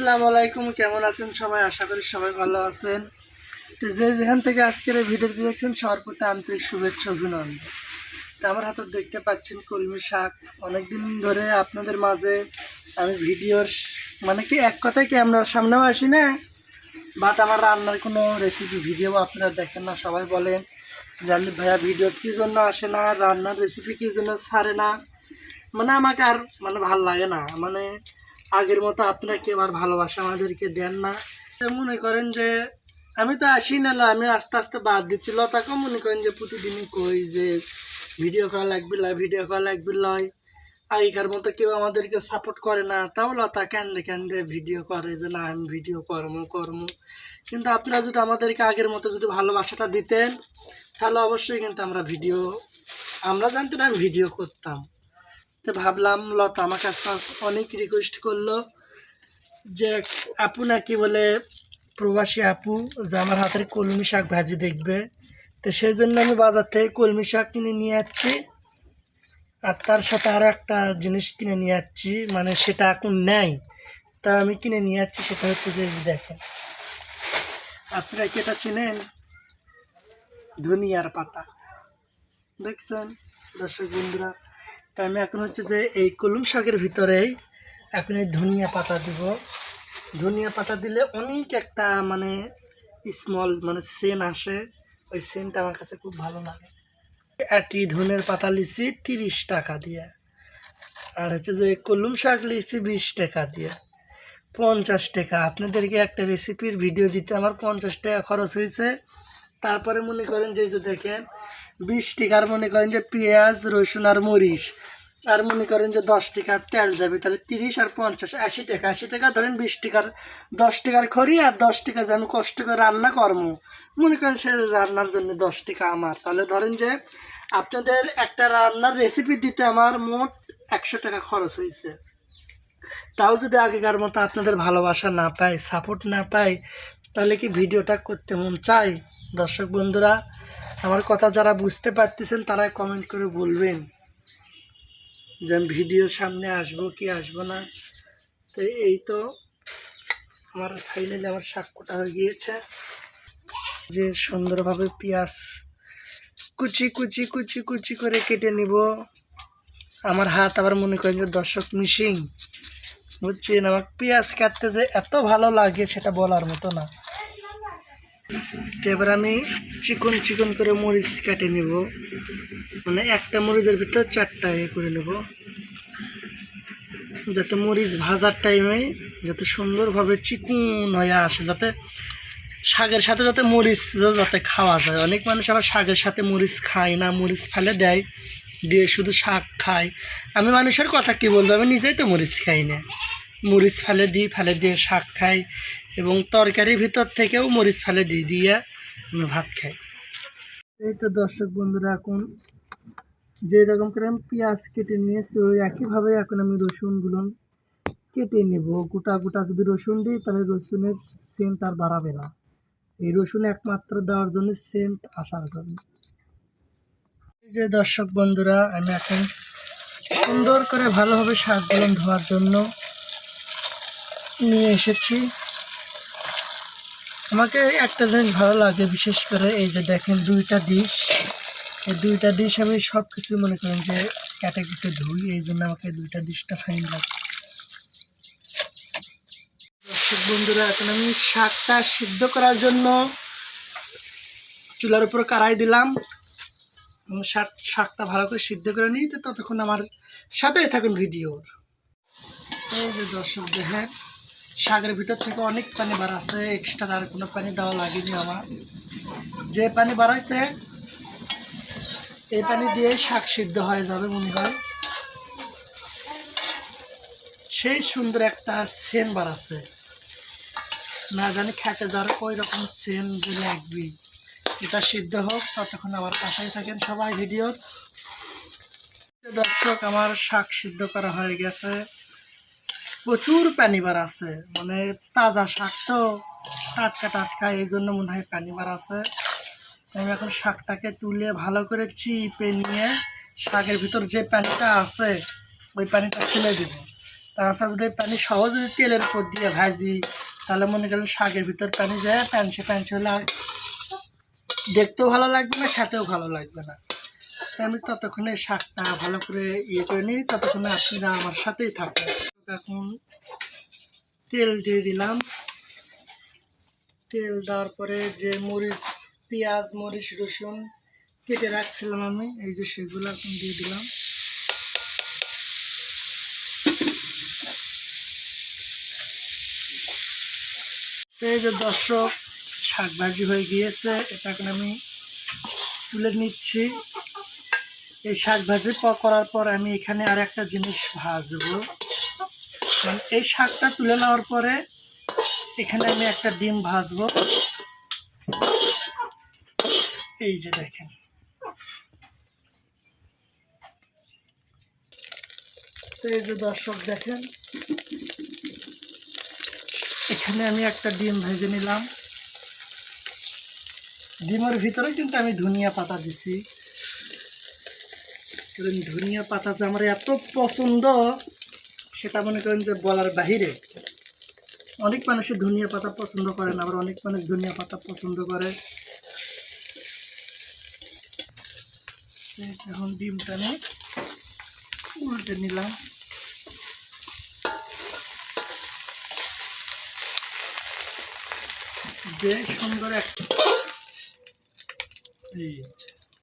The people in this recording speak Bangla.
আসসালামু আলাইকুম, কেমন আছেন সবাই? আশা করি সবাই ভালো আছেন। তো যে যেখান থেকে আজকের এই ভিডিওটি দেখছেন, সবার প্রতি আন্তরিক শুভেচ্ছা, অভিনন্দন। তো আমার হাতে দেখতে পাচ্ছেন কলমি শাক। অনেকদিন ধরে আপনাদের মাঝে আমি ভিডিওর মানে কি এক কথায় ক্যামেরার সামনেও আসি না? বাট আমার রান্নার কোনো রেসিপি ভিডিও আপনারা দেখেন না, সবাই বলেন। জানলি ভাইয়া ভিডিও কী জন্য আসে না, রান্নার রেসিপি কী জন্য ছাড়ে না? মানে আমাকে আর মানে ভালো লাগে না। মানে আগের মতো আপনারা কেউ আর ভালোবাসা আমাদেরকে দেন না। মনে করেন যে, আমি তো আসি না আমি আস্তে আস্তে বাদ দিচ্ছি। লতাকেও মনে করেন যে, প্রতিদিনই কই যে ভিডিও করা লাগবে লয় ভিডিও করা লাগবে লয় আগেকার মতো কেউ আমাদেরকে সাপোর্ট করে না। তাও লতা কেন্দে কেন্দে ভিডিও করে যে, না, আমি ভিডিও কর্ম কর্ম কিন্তু আপনারা যদি আমাদেরকে আগের মতো যদি ভালোবাসাটা দিতেন, তাহলে অবশ্যই কিন্তু আমরা ভিডিও আমরা জানতে না আমি ভিডিও করতাম। তো ভাবলাম, লতা আমার কাছে অনেক রিকোয়েস্ট করল যে, আপু নাকি বলে, প্রবাসী আপু, যে আমার হাতের কলমি শাক ভাজি দেখবে। তো সেই জন্য আমি বাজার থেকে কলমি শাক কিনে নিয়ে যাচ্ছি আর তার সাথে আরও একটা জিনিস কিনে নিয়ে যাচ্ছি মানে সেটা এখন নেই। তা আমি কিনে নিয়ে যাচ্ছি সেটা হচ্ছে যে দেখেন। আপনারা কি এটা চেনেন? ধনিয়ার পাতা। দেখছেন? দর্শক বন্ধুরা তা আমি এখন হচ্ছে যে এই কলম শাকের ভিতরেই এখন এই ধনিয়া পাতা দিব। ধনিয়া পাতা দিলে অনেক একটা মানে স্মল মানে সেন আসে। ওই সেন্টটা আমার কাছে খুব ভালো লাগে। একটি ধনের পাতা লিচি তিরিশ টাকা দিয়ে। আর হচ্ছে যে কলম শাক লিচি বিশ টাকা দিয়ে। পঞ্চাশ টাকা। আপনাদেরকে একটা রেসিপির ভিডিও দিতে আমার পঞ্চাশ টাকা খরচ হয়েছে। তারপরে মনে করেন যে যে দেখেন বিশ টিকার মনে করেন যে পেঁয়াজ, রসুন আর মরিচ, আর মনে করেন যে দশ টাকার তেল যাবে, তাহলে তিরিশ আর পঞ্চাশ, আশি টাকা আশি টাকা ধরেন বিশ টাকার দশ টাকার খড়ি আর দশ টাকা যে আমি কষ্ট করে রান্না কর্ম মনে করেন সে রান্নার জন্য দশ টাকা আমার। তাহলে ধরেন যে আপনাদের একটা রান্নার রেসিপি দিতে আমার মোট একশো টাকা খরচ হয়েছে। তাও যদি আগেকার মতো আপনাদের ভালোবাসা না পায় সাপোর্ট না পায়, তাহলে কি ভিডিওটা করতে মন চাই দর্শক বন্ধুরা, আমার কথা যারা বুঝতে পারতেছেন তারা কমেন্ট করে বলবেন যে আমি ভিডিওর সামনে আসব কি আসব না। তো এই তো আমার ফাইনালি আমার সাক্ষ্যটা হয়ে গিয়েছে যে সুন্দরভাবে পেঁয়াজ কুচি কুচি কুচি কুচি করে কেটে নিব। আমার হাত আবার মনে করেন যে দর্শক মিশিং বুঝছেন? আমার পেঁয়াজ কাটতে যে এত ভালো লাগে সেটা বলার মতো না। এবার আমি চিকন চিকন করে মরিচ কেটে নিব। মানে একটা মরিচের ভিতর চারটা এ করে নেব। যাতে মরিচ ভাজার টাইমে যাতে সুন্দরভাবে চিকুন হয়ে আসে, যাতে শাকের সাথে যাতে মরিচ যাতে খাওয়া যায়। অনেক মানুষ আবার শাকের সাথে মরিচ খায় না, মরিচ ফেলে দেয়, দিয়ে শুধু শাক খায়। আমি মানুষের কথা কি বলব? আমি নিজেই তো মরিচ খাই না। মরিচ ফেলে দিই, ফেলে দিয়ে শাক খাই এবং তরকারির ভিতর থেকেও মরিচ ফেলে দিই, দিয়ে আমি ভাত খাই। এই তো দর্শক বন্ধুরা, এখন যে রকম করে আমি পেঁয়াজ কেটে নিয়েছি, ওই একইভাবে এখন আমি রসুনগুলো কেটে নেব। গোটা গোটা যদি রসুন দিই, তাহলে রসুনের সেন্ট আর বাড়াবে না। এই রসুন একমাত্র দেওয়ার জন্য সেন্ট আসার জন্য। এই যে দর্শক বন্ধুরা, আমি এখন সুন্দর করে ভালোভাবে শাকগুলো ধোয়ার জন্য নিয়ে এসেছি। আমাকে একটা জিনিস ভালো লাগে, বিশেষ করে এই যে দেখেন দুইটা ডিশ এই দুইটা ডিশ আমি সব কিছু মনে করেন যে কেটে ধুই এই জন্য আমাকে দুইটা ডিশটা ফাইন লাগে। দর্শক বন্ধুরা, এখন আমি শাকটা সিদ্ধ করার জন্য চুলার উপর কারাই দিলাম। শাক, শাকটা ভালো করে সিদ্ধ করে নিই, তো ততক্ষণ আমার সাথেই থাকুন ভিডিওর। এই যে দর্শক দেখেন শাকের ভিতর থেকে অনেক পানি বাড়াচ্ছে এক্সট্রা আর কোনো পানি দেওয়া লাগেনি আমার। যে পানি বাড়াইছে, এই পানি দিয়ে শাক সিদ্ধ হয়ে যাবে মনে হয়। সেই সুন্দর একটা সেন বাড়াচ্ছে না জানি খেতে যাওয়ার ওই রকম সেন যে লাগবে। এটা সিদ্ধ হোক, ততক্ষণ আমার পাশেই থাকেন সবাই, ভিডিওর। দর্শক, আমার শাক সিদ্ধ করা হয়ে গেছে। প্রচুর পানি বার আছে। মানে তাজা শাক তো টাটকা টাটকা, এই জন্য মনে হয় পানি বার আছে। আমি এখন শাকটাকে তুলে ভালো করে চিপে নিয়ে শাকের ভিতর যে পানিটা আছে, ওই পানিটা ফেলে দেবো। তাছাড়া যদি পানি সহজ যদি তেলের উপর দিয়ে ভাজি, তাহলে মনে করেন শাকের ভিতর পানি যায় প্যানসে প্যানসে হলে দেখতেও ভালো লাগবে না, খেতেও ভালো লাগবে না। আমি ততক্ষণে শাকটা ভালো করে ইয়ে করে নিই, ততক্ষণে আপনারা আমার সাথেই থাকবেন এখন তেল দিয়ে দিলাম। তেল দেওয়ার পরে যে মরিচ, পেঁয়াজ, মরিচ, রসুন কেটে রাখছিলাম আমি, এই যে সেগুলো এখন দিয়ে দিলাম। এই যে দর্শক শাক ভাজি হয়ে গিয়েছে, এটা এখন আমি তুলে নিচ্ছি। এই শাক ভাজি করার পর আমি এখানে আর একটা জিনিস ভাজবো। কারণ এই শাকটা তুলে নেওয়ার পরে এখানে আমি একটা ডিম ভাজবো। এই যে দেখেন। এই যে দর্শক দেখেন, এখানে আমি একটা ডিম ভেজে নিলাম। ডিমের ভিতরে কিন্তু আমি ধনিয়া পাতা দিছি। কারণ ধনিয়া পাতা যে আমার এত পছন্দ সেটা মনে করেন যে বলার বাহিরে অনেক মানুষের ধনিয়া পাতা পছন্দ করেন আবার অনেক মানুষ ধনিয়া পাতা পছন্দ করে এখন ডিমটা নিয়ে উল্টে নিলাম বেশ সুন্দর একটা।